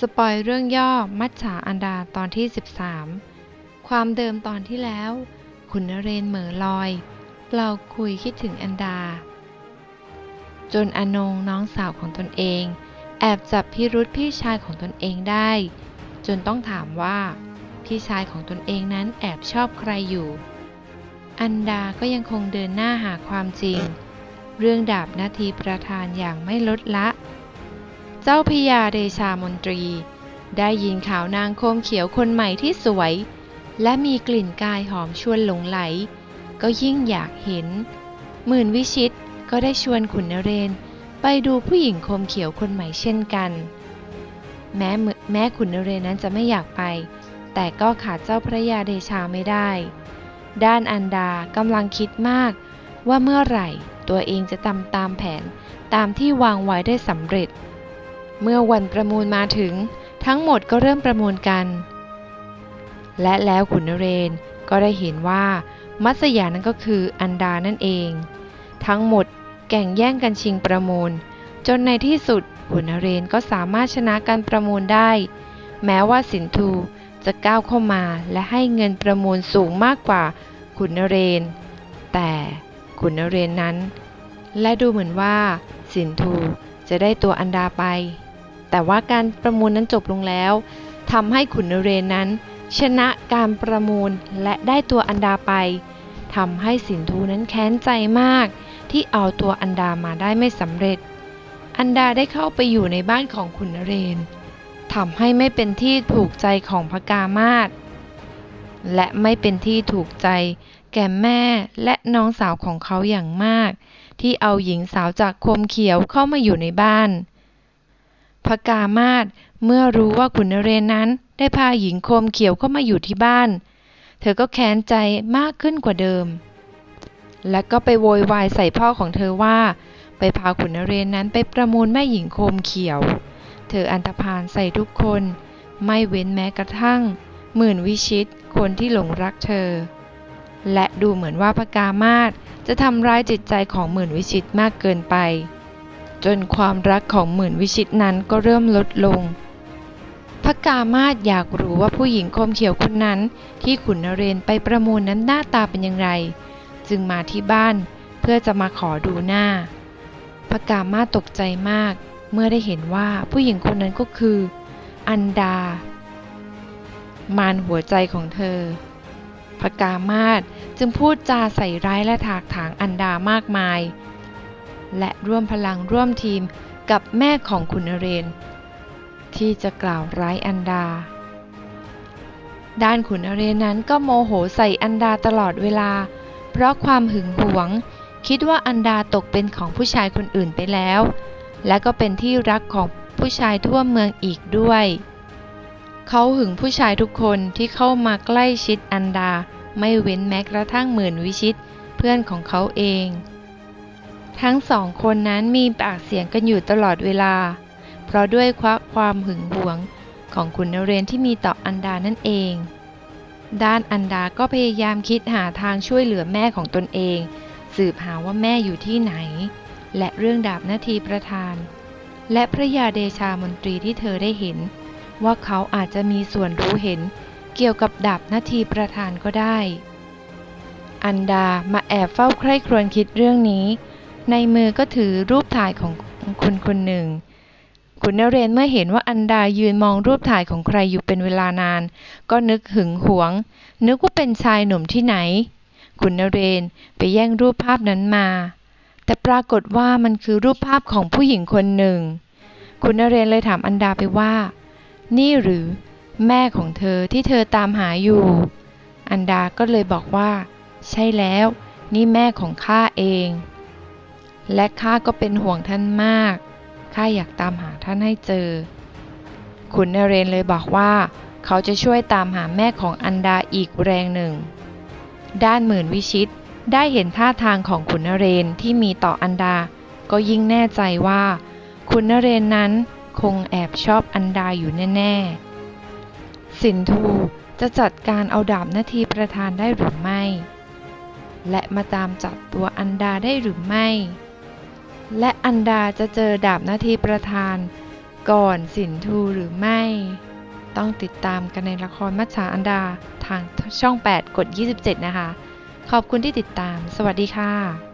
สปอยเรื่องย่อมัจฉาอันดาตอนที่ 13 ความเดิมตอนที่แล้ว ขุนเรนเหม่อลอย เราคุยคิดถึงอันดา จนอนงน้องสาวของตนเอง แอบจับพิรุธพี่ชายของตนเองได้ จนต้องถามว่า พี่ชายของตนเองนั้นแอบชอบใครอยู่ อันดาก็ยังคงเดินหน้าหาความจริง เรื่องดาบนาทีประธานอย่างไม่ลดละ เจ้าพญาเดชามนตรี ได้ยินข่าวนางโคมเขียวคนใหม่ที่สวย และมีกลิ่นกายหอมชวนหลงไหล ก็ยิ่งอยากเห็น หมื่นวิชิตก็ได้ชวนขุนนเรนไปดูผู้หญิงโคมเขียวคนใหม่เช่นกัน แม่แม้ขุนนเรนนั้นจะไม่อยากไป แต่ก็ขาดเจ้าพระยาเดชาไม่ได้ ด้านอันดากำลังคิดมากว่าเมื่อไหร่ตัวเองจะทำตามแผนตามที่วางไว้ได้สำเร็จ เมื่อวันประมูลมาถึง ทั้งหมดก็เริ่มประมูลกัน และแล้วขุนเรนก็ได้เห็นว่า มัสยานั้นก็คืออันดานั่นเอง ทั้งหมดแก่งแย่งกันชิงประมูล จนในที่สุดขุนเรนก็สามารถชนะการประมูลได้ แม้ว่าสินทูจะก้าวเข้ามาและให้เงินประมูลสูงมากกว่าขุนเรน แต่ขุนนเรนนั้น และดูเหมือนว่าสินทูจะได้ตัวอันดาไป แต่ว่าการประมูลนั้นจบลงแล้วทำให้ขุนเรนนั้น ชนะการประมูลและได้ตัวอันดาไปทำให้สินทูนั้นแค้นใจมาก ที่เอาตัวอันดามาได้ไม่สำเร็จ อันดาได้เข้าไปอยู่ในบ้านของขุนนเรนทำให้ไม่เป็นที่ถูกใจของพระกามาศและไม่เป็นที่ถูกใจ แก่แม่และน้องสาวของเขาอย่างมาก ที่เอาหญิงสาวจากคมเขียวเข้ามาอยู่ในบ้าน พระกามาศเมื่อรู้ว่าขุนเรนนั้นได้พาหญิงโคมเขียวเข้ามาอยู่ที่บ้าน เธอก็แค้นใจมากขึ้นกว่าเดิม และก็ไปโวยวายใส่พ่อของเธอว่า ไปพาขุนเรนนั้นไปประมูลแม่หญิงโคมเขียว เธออันธพาลใส่ทุกคน ไม่เว้นแม้กระทั่ง หมื่นวิชิตคนที่หลงรักเธอ และดูเหมือนว่าพระกามาศจะทำร้ายจิตใจของหมื่นวิชิตมากเกินไป จนความรักของหมื่นวิชิตนั้นก็เริ่มลดลงพระกามาศอยากรู้ว่าผู้หญิงคมเขียวคนนั้น ที่ขุนนเรนไปประมูลนั้นหน้าตาเป็นอย่างไร จึงมาที่บ้านเพื่อจะมาขอดูหน้าพระกามาศตกใจมาก เมื่อได้เห็นว่าผู้หญิงคนนั้นก็คือ อันดา มารหัวใจของเธอพระกามาศจึงพูดจาใส่ร้ายและถากถางอันดามากมาย และร่วมพลังร่วมทีมกับแม่ของขุนเรน ที่จะกล่าวร้ายอันดา ด้านขุนเรนนั้นก็โมโหใส่อันดาตลอดเวลา เพราะความหึงหวง คิดว่าอันดาตกเป็นของผู้ชายคนอื่นไปแล้ว และก็เป็นที่รักของผู้ชายทั่วเมืองอีกด้วย เขาหึงผู้ชายทุกคนที่เข้ามาใกล้ชิดอันดาไม่เว้นแม้กระทั่งหมื่นวิชิตเพื่อนของเขาเอง ทั้งสองคนนั้นมีปากเสียงกันอยู่ตลอดเวลา เพราะด้วยความหึงหวงของขุนนเรนที่มีต่ออันดานั่นเอง ด้านอันดาก็พยายามคิดหาทางช่วยเหลือแม่ของตนเอง สืบหาว่าแม่อยู่ที่ไหน และเรื่องดาบนาทีประธาน และพระยาเดชามนตรีที่เธอได้เห็น ว่าเขาอาจจะมีส่วนรู้เห็นเกี่ยวกับดาบนาทีประธานก็ได้ อันดามาแอบเฝ้าใคร่ครวญคิดเรื่องนี้ ในมือก็ถือรูปถ่ายของคนคนหนึ่ง ขุนนเรนเมื่อเห็นว่าอันดายืนมองรูปถ่ายของใครอยู่เป็นเวลานาน ก็นึกหึงหวง นึกว่าเป็นชายหนุ่มที่ไหน ขุนนเรนไปแย่งรูปภาพนั้นมา แต่ปรากฏว่ามันคือรูปภาพของผู้หญิงคนหนึ่ง ขุนนเรนเลยถามอันดาไปว่า นี่หรือ แม่ของเธอที่เธอตามหาอยู่ อันดาก็เลยบอกว่า ใช่แล้ว นี่แม่ของข้าเอง และข้าก็เป็นห่วงท่านมาก ข้าอยากตามหาท่านให้เจอ ขุนนเรนเลยบอกว่า เขาจะช่วยตามหาแม่ของอันดาอีกแรงหนึ่ง ด้านหมื่นวิชิตได้เห็นท่าทางของขุนนเรนที่มีต่ออันดา ก็ยิ่งแน่ใจว่า ขุนนเรนนั้นคงแอบชอบอันดาอยู่แน่ๆ สินทูจะจัดการเอาดาบนาทีประธานได้หรือไม่ และมาตามจับตัวอันดาได้หรือไม่ และอันดาจะเจอดาบนาทีประธาน ก่อนสินทูหรือไม่ ต้องติดตามกันในละครมัจฉาอันดาทางช่อง 8 กด 27 นะคะ ขอบคุณที่ติดตาม สวัสดีค่ะ